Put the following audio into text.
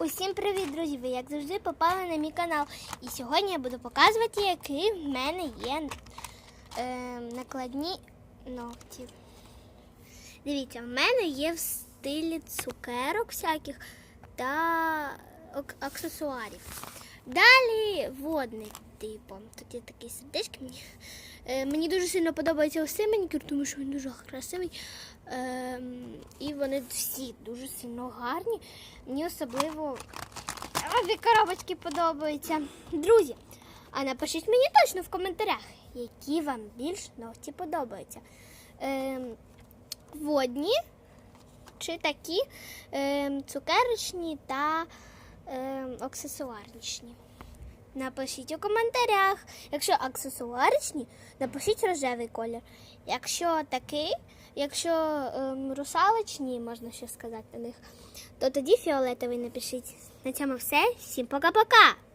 Усім привіт, друзі! Ви як завжди попали на мій канал. І сьогодні я буду показувати, які в мене є е, накладні ногті. Дивіться, в мене є в стилі цукерок всяких та аксесуарів. Далі водний типу. Тут є такі сердечки. Мені, е, мені дуже сильно подобається манікюр, тому що він дуже красивий. Ем, і вони всі дуже сильно гарні. Мені особливо обі коробочки подобаються. Друзі, а напишіть мені точно в коментарях, які вам більш ногті подобаються. Ем, водні чи такі ем, цукерочні та ем, аксесуарнішні. Напишіть у коментарях. Якщо аксесуаричні, напишіть рожевий колір. Якщо такий, якщо ем, русалочні, можна ще сказати на них, то тоді фіолетовий напишіть. На цьому все. Всім пока-пока!